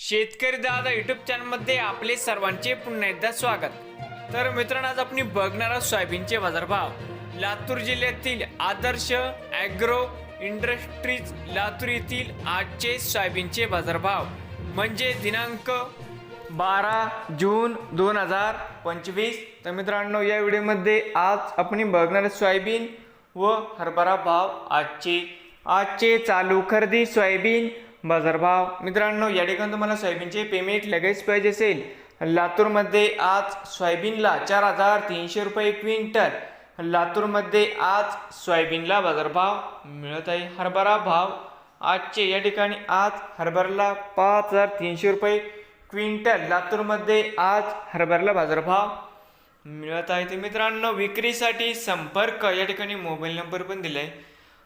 शेतकरी दादा युट्यूब चॅनलमध्ये आपले सर्वांचे पुन्हा एकदा स्वागत. तर मित्रांनो आज आपण बघणार आहोत सोयाबीनचे बाजारभाव. लातूर जिल्ह्यातील आदर्श ॲग्रो इंडस्ट्रीज लातूर येथील आजचे सोयाबीनचे बाजारभाव. म्हणजे दिनांक बारा जून दोन हजार पंचवीस. तर मित्रांनो या व्हिडिओमध्ये आज आपण बघणार सोयाबीन व हरभरा भाव आजचे. आजचे चालू खरेदी सोयाबीन बाजारभाव. मित्रांनो या ठिकाणी तुम्हाला सोयाबीनचे पेमेंट लगेच पाहिजे असेल. लातूरमध्ये आज सोयाबीनला चार हजार तीनशे रुपये क्विंटल. लातूरमध्ये आज सोयाबीनला बाजारभाव मिळत आहे. हरभरा भाव आजचे या ठिकाणी आज हरभऱ्याला पाच हजार तीनशे रुपये क्विंटल. लातूरमध्ये आज हरभऱ्याला बाजारभाव मिळत आहे. ते मित्रांनो विक्रीसाठी संपर्क या ठिकाणी मोबाईल नंबर पण दिला आहे